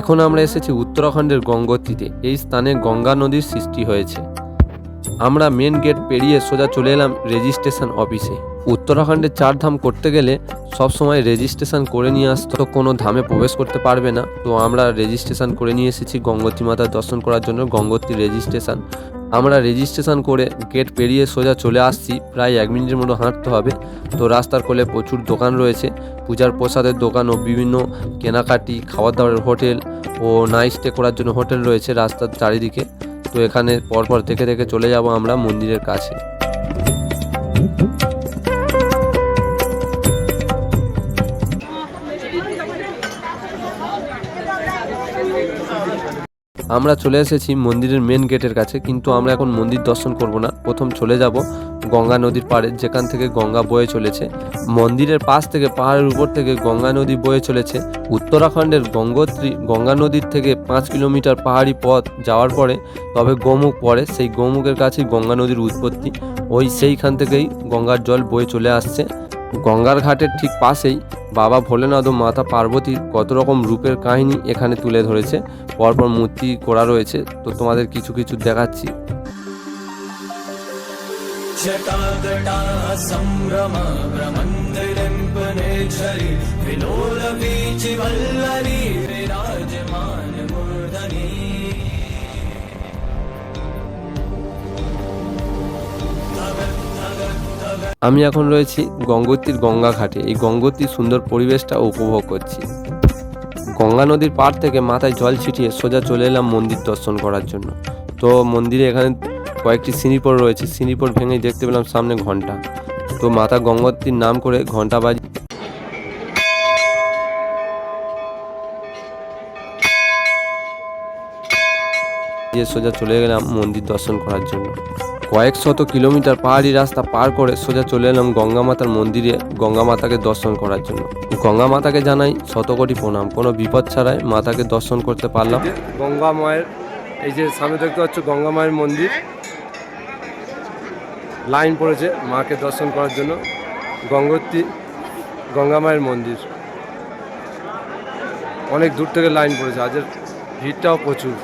এখন আমরা এসেছি উত্তরাখণ্ডের গঙ্গোত্রীতে। এই স্থানে গঙ্গা নদীর সৃষ্টি হয়েছে। আমরা মেন গেট পেরিয়ে সোজা চলে এলাম রেজিস্ট্রেশন অফিসে উত্তরাখণ্ডের চার ধাম করতে গেলে সব সময় রেজিস্ট্রেশন করে নিয়ে আসতে তো কোনো ধামে প্রবেশ করতে পারবে না। তো আমরা রেজিস্ট্রেশন করে নিয়ে এসেছি গঙ্গোত্রী মাতার দর্শন করার জন্য। গঙ্গোত্রী রেজিস্ট্রেশন আমরা রেজিস্ট্রেশন করে গেট পেরিয়ে সোজা চলে আসছি। প্রায় এক মিনিটের মতো হাঁটতে হবে। তো রাস্তার কোলে প্রচুর দোকান রয়েছে। পূজার প্রসাদের দোকান ও বিভিন্ন কেনাকাটি খাবার দাবারের হোটেল ও নাইট স্টে করার জন্য হোটেল রয়েছে রাস্তার চারিদিকে। তো এখানে পরপর দেখে দেখে চলে যাব আমরা মন্দিরের কাছে। আমরা চলে এসেছি মন্দিরের মেন গেটের কাছে, কিন্তু আমরা এখন মন্দির দর্শন করব না। প্রথম চলে যাব গঙ্গা নদীর পাড়ে, যেখান থেকে গঙ্গা বয়ে চলেছে। মন্দিরের পাশ থেকে, পাহাড়ের উপর থেকে গঙ্গা নদী বয়ে চলেছে। উত্তরাখণ্ডের গঙ্গোত্রী, গঙ্গা নদীর থেকে পাঁচ কিলোমিটার পাহাড়ি পথ যাওয়ার পরে, তবে গোমুখ পড়ে। সেই গোমুখের কাছেই গঙ্গা নদীর উৎপত্তি। ওই সেইখান থেকেই গঙ্গার জল বয়ে চলে আসছে। গঙ্গার ঘাটের ঠিক পাশেই বাবা ভোলেনাথ ও মাতা পার্বতীর কত রকম রূপের কাহিনী এখানে তুলে ধরেছে পরপর মূর্তি করা রয়েছে তো তোমাদের কিছু কিছু দেখাচ্ছি जटाजटाः सम्भ्रम भ्रमन्दिरिम्पनेच्छरि विलोलवीचिवल्लरी विराजमान আমি এখন রয়েছি গঙ্গোত্রীর গঙ্গা ঘাটে। এই গঙ্গোত্রীর সুন্দর পরিবেশটা উপভোগ করছি। গঙ্গা নদীর পাড় থেকে মাথায় জল ছিটিয়ে সোজা চলে এলাম মন্দির দর্শন করার জন্য। তো মন্দিরে এখানে কয়েকটি সিঁড়িপর রয়েছে। সিঁড়িপর ভেঙেই দেখতে পেলাম সামনে ঘণ্টা। তো মাতা গঙ্গোত্রীর নাম করে ঘণ্টা বাজি দিয়ে সোজা চলে গেলাম মন্দির দর্শন করার জন্য। কয়েক শত কিলোমিটার পাহাড়ি রাস্তা পার করে সোজা চলে এলাম গঙ্গা মাতার মন্দিরে গঙ্গা মাতাকে দর্শন করার জন্য। গঙ্গা মাতাকে জানাই শতকোটি প্রণাম। কোনো বিপদ ছাড়াই মাতাকে দর্শন করতে পারলাম। গঙ্গা মায়ের এই যে সামনে দেখতে পাচ্ছ গঙ্গা মায়ের মন্দির। লাইন পড়েছে মাকে দর্শন করার জন্য। গঙ্গোত্রী গঙ্গা মায়ের মন্দির। অনেক দূর থেকে লাইন পড়েছে। আজের ভিড়টাও প্রচুর।